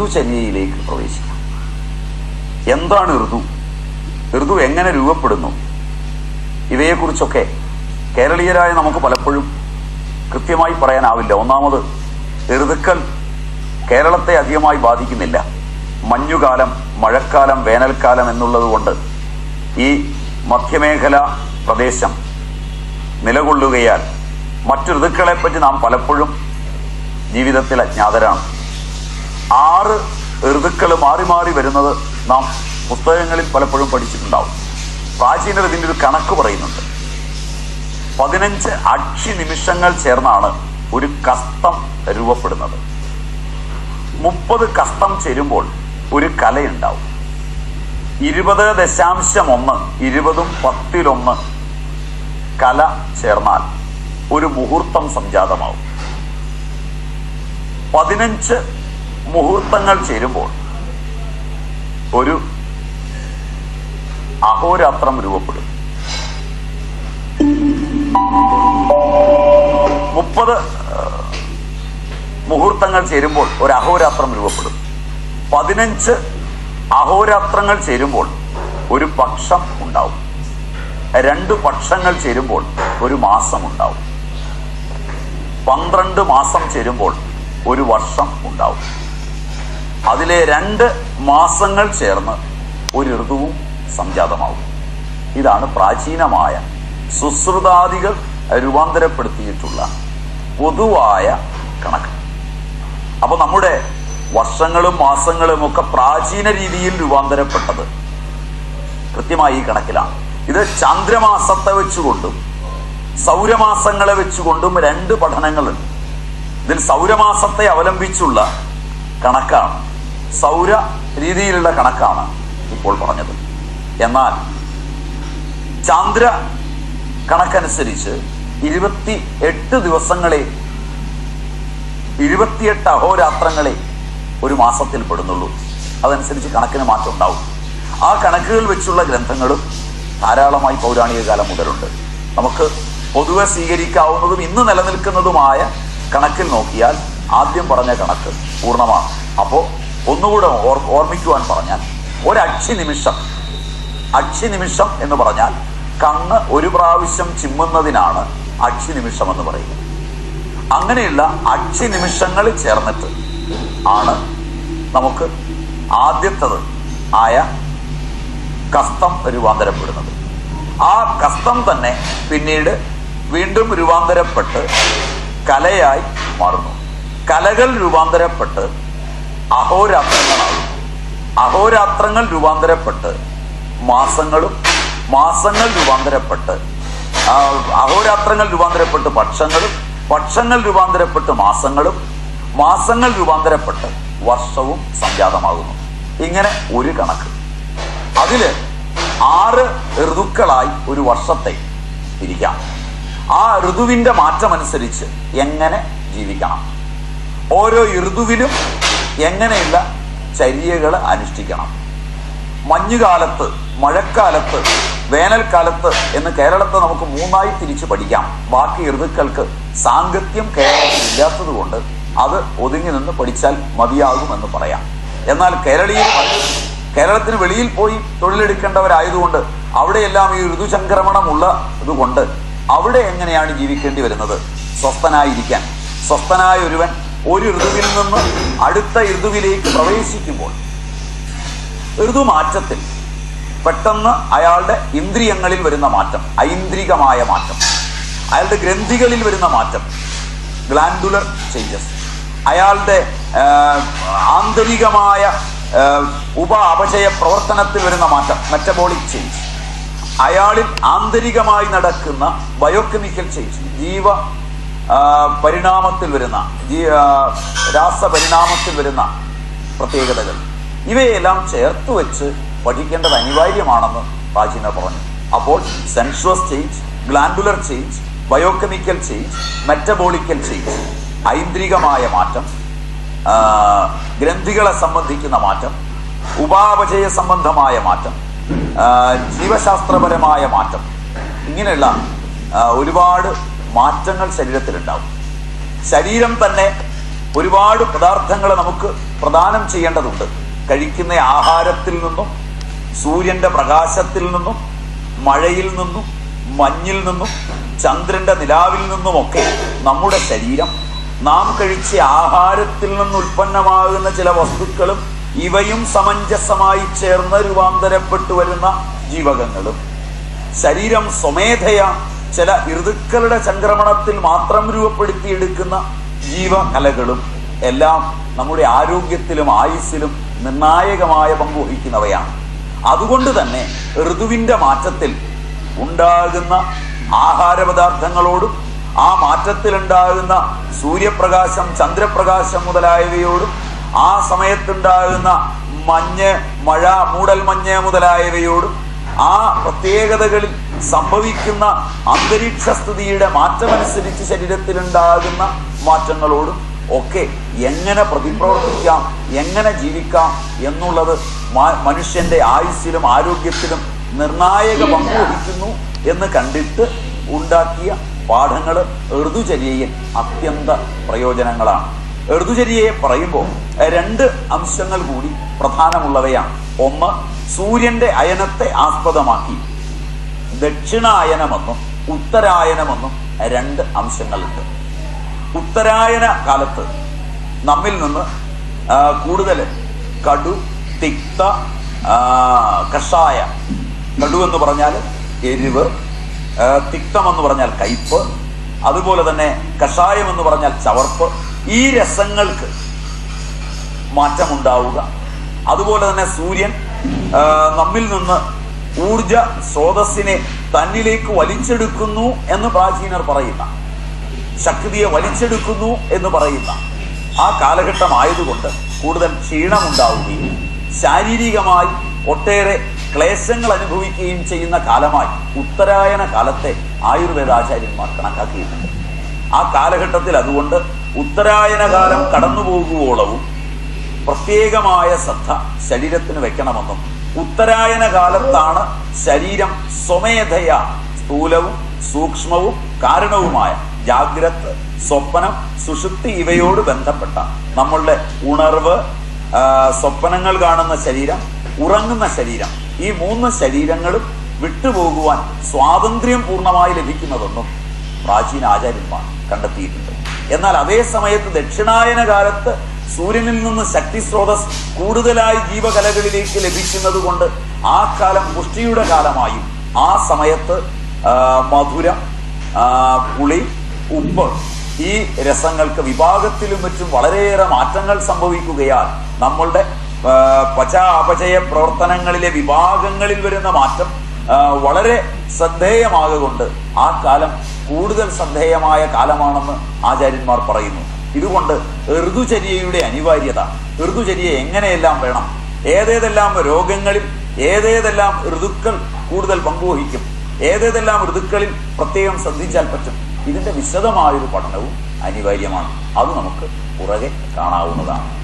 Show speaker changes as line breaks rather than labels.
ഋതുചര്യയിലേക്ക് പ്രവേശിക്കാം. എന്താണ് ഋതു? ഋതു എങ്ങനെ രൂപപ്പെടുന്നു? ഇവയെക്കുറിച്ചൊക്കെ കേരളീയരായ നമുക്ക് പലപ്പോഴും കൃത്യമായി പറയാനാവില്ല. ഒന്നാമത് ഋതുക്കൾ കേരളത്തെ അധികമായി ബാധിക്കുന്നില്ല. മഞ്ഞുകാലം മഴക്കാലം വേനൽക്കാലം എന്നുള്ളത് കൊണ്ട് ഈ മധ്യമേഖല പ്രദേശം നിലകൊള്ളുകയാൽ മറ്റു ഋതുക്കളെപ്പറ്റി നാം പലപ്പോഴും ജീവിതത്തിൽ അജ്ഞാതരാണ്. ആറ് ഋതുക്കൾ മാറി മാറി വരുന്നത് നാം പുസ്തകങ്ങളിൽ പലപ്പോഴും പഠിച്ചിട്ടുണ്ടാവും. പ്രാചീനർ ഇതിന്റെ ഒരു കണക്ക് പറയുന്നുണ്ട്. പതിനഞ്ച് അക്ഷി നിമിഷങ്ങൾ ചേർന്നാണ് ഒരു കസ്തം രൂപപ്പെടുന്നത്. മുപ്പത് കസ്തം ചേരുമ്പോൾ ഒരു കലയുണ്ടാവും. ഇരുപത് ദശാംശം ഒന്ന് ഇരുപതും പത്തിലൊന്ന് കല ചേർന്നാൽ ഒരു മുഹൂർത്തം സംജാതമാവും. പതിനഞ്ച് മുഹൂർത്തങ്ങൾ ചേരുമ്പോൾ ഒരു അഹോരാത്രം രൂപപ്പെടും. മുപ്പത് മുഹൂർത്തങ്ങൾ ചേരുമ്പോൾ ഒരു അഹോരാത്രം രൂപപ്പെടും. പതിനഞ്ച് അഹോരാത്രങ്ങൾ ചേരുമ്പോൾ ഒരു പക്ഷം ഉണ്ടാവും. രണ്ട് പക്ഷങ്ങൾ ചേരുമ്പോൾ ഒരു മാസം ഉണ്ടാവും. പന്ത്രണ്ട് മാസം ചേരുമ്പോൾ ഒരു വർഷം ഉണ്ടാവും. അതിലെ രണ്ട് മാസങ്ങൾ ചേർന്ന് ഒരു ഋതുവും സംജാതമാവും ഇതാണ് പ്രാചീനമായ സുശ്രുതാദികൾ രൂപാന്തരപ്പെടുത്തിയിട്ടുള്ള പൊതുവായ കണക്ക്. അപ്പൊ നമ്മുടെ വർഷങ്ങളും മാസങ്ങളും ഒക്കെ പ്രാചീന രീതിയിൽ രൂപാന്തരപ്പെട്ടത് കൃത്യമായി ഈ കണക്കിലാണ്. ഇത് ചന്ദ്രമാസത്തെ വെച്ചുകൊണ്ടും സൗരമാസങ്ങളെ വെച്ചുകൊണ്ടും രണ്ട് പഠനങ്ങളുണ്ട്. ഇതിൽ സൗരമാസത്തെ അവലംബിച്ചുള്ള കണക്കാണ്. സൗര രീതിയിലുള്ള കണക്കാണ് ഇപ്പോൾ പറഞ്ഞത്. എന്നാൽ ചാന്ദ്ര കണക്കനുസരിച്ച് ഇരുപത്തി എട്ട് ദിവസങ്ങളെ ഇരുപത്തിയെട്ട് അഹോരാത്രങ്ങളെ ഒരു മാസത്തിൽ പെടുന്നുള്ളൂ. അതനുസരിച്ച് കണക്കിന് മാറ്റം ഉണ്ടാവും. ആ കണക്കുകൾ വെച്ചുള്ള ഗ്രന്ഥങ്ങളും ധാരാളമായി പൗരാണിക കാലം മുതലുണ്ട്. നമുക്ക് പൊതുവെ സ്വീകരിക്കാവുന്നതും ഇന്ന് നിലനിൽക്കുന്നതുമായ കണക്കിൽ നോക്കിയാൽ ആദ്യം പറഞ്ഞ കണക്ക് പൂർണമാണ്. അപ്പോൾ ഒന്നുകൂടെ ഓർ ഓർമ്മിക്കുവാൻ പറഞ്ഞാൽ ഒരക്ഷി നിമിഷം അക്ഷി നിമിഷം എന്ന് പറഞ്ഞാൽ കണ്ണ് ഒരു പ്രാവശ്യം ചിമ്മുന്നതിനാണ് അക്ഷി നിമിഷം എന്ന് പറയുന്നത്. അങ്ങനെയുള്ള അക്ഷി നിമിഷങ്ങൾ ചേർന്നിട്ട് ആണ് നമുക്ക് ആദ്യത്തത് ആയ കസ്തം രൂപാന്തരപ്പെടുന്നത്. ആ കസ്തം തന്നെ പിന്നീട് വീണ്ടും രൂപാന്തരപ്പെട്ട് കലയായി മാറുന്നു. കലകൾ രൂപാന്തരപ്പെട്ട് അഹോരാത്രങ്ങളാകും അഹോരാത്രങ്ങൾ രൂപാന്തരപ്പെട്ട് മാസങ്ങളും മാസങ്ങൾ രൂപാന്തരപ്പെട്ട് അഹോരാത്രങ്ങൾ രൂപാന്തരപ്പെട്ട് പക്ഷങ്ങളും പക്ഷങ്ങൾ രൂപാന്തരപ്പെട്ട് മാസങ്ങളും മാസങ്ങൾ രൂപാന്തരപ്പെട്ട് വർഷവും സംജാതമാകുന്നു. ഇങ്ങനെ ഒരു കണക്ക്. അതിൽ ആറ് ഋതുക്കളായി ഒരു വർഷത്തെ തിരിക്കാം ആ ഋതുവിന്റെ മാറ്റമനുസരിച്ച് എങ്ങനെ ജീവിക്കണം? ഓരോ ഋതുവിലും എങ്ങനെയുള്ള ചര്യകൾ അനുഷ്ഠിക്കണം. മഞ്ഞുകാലത്ത് മഴക്കാലത്ത് വേനൽക്കാലത്ത് എന്ന് കേരളത്തെ നമുക്ക് മൂന്നായി തിരിച്ചു പഠിക്കാം. ബാക്കി ഋതുക്കൾക്ക് സാങ്കത്യം കേരളത്തിൽ ഇല്ലാത്തത് കൊണ്ട് അത് ഒതുങ്ങി നിന്ന് പഠിച്ചാൽ മതിയാകുമെന്ന് പറയാം. എന്നാൽ കേരളീയ കേരളത്തിന് വെളിയിൽ പോയി തൊഴിലെടുക്കേണ്ടവരായതുകൊണ്ട് അവിടെയെല്ലാം ഈ ഋതുചംക്രമണം ഉള്ളത് കൊണ്ട് അവിടെ എങ്ങനെയാണ് ജീവിക്കേണ്ടി വരുന്നത്? സ്വസ്ഥനായിരിക്കാൻ. സ്വസ്ഥനായ ഒരുവൻ ഒരു ഋതുവിൽ നിന്ന് അടുത്ത ഋതുവിലേക്ക് പ്രവേശിക്കുമ്പോൾ ഋതു മാറ്റത്തിൽ പെട്ടെന്ന് അയാളുടെ ഇന്ദ്രിയങ്ങളിൽ വരുന്ന മാറ്റം ഐന്ദ്രികമായ മാറ്റം അയാളുടെ ഗ്രന്ഥികളിൽ വരുന്ന മാറ്റം ഗ്ലാൻഡുലർ ചേഞ്ചസ് അയാളുടെ ആന്തരികമായ ഉപ അപചയ പ്രവർത്തനത്തിൽ വരുന്ന മാറ്റം മെറ്റബോളിക് ചേഞ്ച് അയാളിൽ ആന്തരികമായി നടക്കുന്ന ബയോകെമിക്കൽ ചേഞ്ച് ജീവ പരിണാമത്തിൽ വരുന്ന രാസപരിണാമത്തിൽ വരുന്ന പ്രത്യേകതകൾ. ഇവയെല്ലാം ചേർത്ത് വെച്ച് പഠിക്കേണ്ടത് അനിവാര്യമാണെന്ന് പ്രാചീനർ പറഞ്ഞു. അപ്പോൾ sensuous change glandular change biochemical change metabolical change ഐന്ദ്രികമായ മാറ്റം ഗ്രന്ഥികളെ സംബന്ധിക്കുന്ന മാറ്റം ഉപാപചയ സംബന്ധമായ മാറ്റം ജീവശാസ്ത്രപരമായ മാറ്റം. ഇങ്ങനെയുള്ള ഒരുപാട് മാറ്റങ്ങൾ ശരീരത്തിലുണ്ടാവും. ശരീരം തന്നെ ഒരുപാട് പദാർത്ഥങ്ങൾ നമുക്ക് പ്രദാനം ചെയ്യേണ്ടതുണ്ട്. കഴിക്കുന്ന ആഹാരത്തിൽ നിന്നും സൂര്യന്റെ പ്രകാശത്തിൽ നിന്നും മഴയിൽ നിന്നും മഞ്ഞിൽ നിന്നും ചന്ദ്രന്റെ നിലാവിൽ നിന്നുമൊക്കെ നമ്മുടെ ശരീരം നാം കഴിച്ച ആഹാരത്തിൽ നിന്ന് ഉൽപ്പന്നമാകുന്ന ചില വസ്തുക്കളും ഇവയും സമഞ്ജസമായി ചേർന്ന് രൂപാന്തരപ്പെട്ടു വരുന്ന ജീവകങ്ങളും. ശരീരം സ്വമേധയ ചില ഋതുക്കളുടെ സംക്രമണത്തിൽ മാത്രം രൂപപ്പെടുത്തിയെടുക്കുന്ന ജീവകലകളും എല്ലാം നമ്മുടെ ആരോഗ്യത്തിലും ആയുസ്സിലും നിർണായകമായ പങ്കുവഹിക്കുന്നവയാണ് അതുകൊണ്ട് തന്നെ ഋതുവിന്റെ മാറ്റത്തിൽ ഉണ്ടാകുന്ന ആഹാരപദാർത്ഥങ്ങളോടും ആ മാറ്റത്തിലുണ്ടാകുന്ന സൂര്യപ്രകാശം ചന്ദ്രപ്രകാശം മുതലായവയോടും ആ സമയത്തുണ്ടാകുന്ന മഞ്ഞ് മഴ മൂടൽ മഞ്ഞ് മുതലായവയോടും ആ പ്രത്യേകതകളിൽ സംഭവിക്കുന്ന അന്തരീക്ഷ സ്ഥിതിയുടെ മാറ്റമനുസരിച്ച് ശരീരത്തിലുണ്ടാകുന്ന മാറ്റങ്ങളോടും ഒക്കെ എങ്ങനെ പ്രതിപ്രവർത്തിക്കാം എങ്ങനെ ജീവിക്കാം എന്നുള്ളത് മനുഷ്യന്റെ ആയുസ്സിലും ആരോഗ്യത്തിലും നിർണായക പങ്ക് വഹിക്കുന്നു എന്ന് കണ്ടിട്ട് ഉണ്ടാക്കിയ പാഠങ്ങൾ ഋതുചര്യയിൽ അത്യന്ത പ്രയോജനങ്ങളാണ്. ഋതുചര്യയെ പറയുമ്പോൾ രണ്ട് അംശങ്ങൾ കൂടി പ്രധാനമുള്ളവയാണ്. ഒന്ന് സൂര്യന്റെ അയനത്തെ ആസ്പദമാക്കി. ദക്ഷിണായനമെന്നും ഉത്തരായനമെന്നും രണ്ട് അംശങ്ങളുണ്ട്. ഉത്തരായന കാലത്ത് നമ്മിൽ നിന്ന് കൂടുതൽ കടു തിക്ത കഷായ കടു എന്ന് പറഞ്ഞാൽ എരിവ് തിക്തമെന്ന് പറഞ്ഞാൽ കയ്പ് അതുപോലെ തന്നെ കഷായം എന്ന് പറഞ്ഞാൽ ചവർപ്പ് ഈ രസങ്ങൾക്ക് മാറ്റമുണ്ടാവുക. അതുപോലെ തന്നെ സൂര്യൻ നമ്മിൽ നിന്ന് ഊർജ സ്രോതസ്സിനെ തന്നിലേക്ക് വലിച്ചെടുക്കുന്നു എന്ന് പ്രാചീനർ പറയുന്ന. ശക്തിയെ വലിച്ചെടുക്കുന്നു എന്ന് പറയുന്ന. ആ കാലഘട്ടം ആയതുകൊണ്ട് കൂടുതൽ ക്ഷീണമുണ്ടാവുകയും ശാരീരികമായി ഒട്ടേറെ ക്ലേശങ്ങൾ അനുഭവിക്കുകയും ചെയ്യുന്ന കാലമായി ഉത്തരായന കാലത്തെ ആയുർവേദാചാര്യന്മാർ കണക്കാക്കിയിട്ടുണ്ട്. ആ കാലഘട്ടത്തിൽ അതുകൊണ്ട് ഉത്തരായന കാലം കടന്നു പോകുവോളവും പ്രത്യേകമായ ശ്രദ്ധ ശരീരത്തിന് വെക്കണമെന്നും ഉത്തരായന കാലത്താണ് ശരീരം സ്വമേധയ സ്ഥൂലവും സൂക്ഷ്മവും കാരണവുമായ ജാഗ്രത് സ്വപ്നം സുഷുപ്തി ഇവയോട് ബന്ധപ്പെട്ട നമ്മളുടെ ഉണർവ് സ്വപ്നങ്ങൾ കാണുന്ന ശരീരം ഉറങ്ങുന്ന ശരീരം. ഈ മൂന്ന് ശരീരങ്ങളും വിട്ടുപോകുവാൻ സ്വാതന്ത്ര്യം പൂർണമായി ലഭിക്കുന്നതെന്നും പ്രാചീന ആചാര്യന്മാർ കണ്ടെത്തിയിട്ടുണ്ട്. എന്നാൽ അതേ സമയത്ത് ദക്ഷിണായന കാലത്ത് സൂര്യനിൽ നിന്ന് ശക്തി സ്രോതസ് കൂടുതലായി ജീവകലകളിലേക്ക് ലഭിക്കുന്നത് കൊണ്ട് ആ കാലം പുഷ്ടിയുടെ കാലമായും. ആ സമയത്ത് മധുരം പുളി ഉപ്പ് ഈ രസങ്ങൾക്ക് വിഭാഗത്തിലും മറ്റും വളരെയേറെ മാറ്റങ്ങൾ സംഭവിക്കുകയാൽ നമ്മളുടെ പച അപചയ പ്രവർത്തനങ്ങളിലെ വിഭാഗങ്ങളിൽ വരുന്ന മാറ്റം വളരെ ശ്രദ്ധേയമാകൊണ്ട് ആ കാലം കൂടുതൽ ശ്രദ്ധേയമായ കാലമാണെന്ന് ആചാര്യന്മാർ പറയുന്നു. ഇതുകൊണ്ട് ഋതുചര്യയുടെ അനിവാര്യത. ഋതുചര്യ എങ്ങനെയെല്ലാം വേണം? ഏതേതെല്ലാം രോഗങ്ങളിൽ ഏതേതെല്ലാം ഋതുക്കൾ കൂടുതൽ പങ്കുവഹിക്കും? ഏതേതെല്ലാം ഋതുക്കളിൽ പ്രത്യേകം ശ്രദ്ധിച്ചാൽ പറ്റും? ഇതിന്റെ വിശദമായൊരു പഠനവും അനിവാര്യമാണ്. അത് നമുക്ക് പുറകെ കാണാവുന്നതാണ്.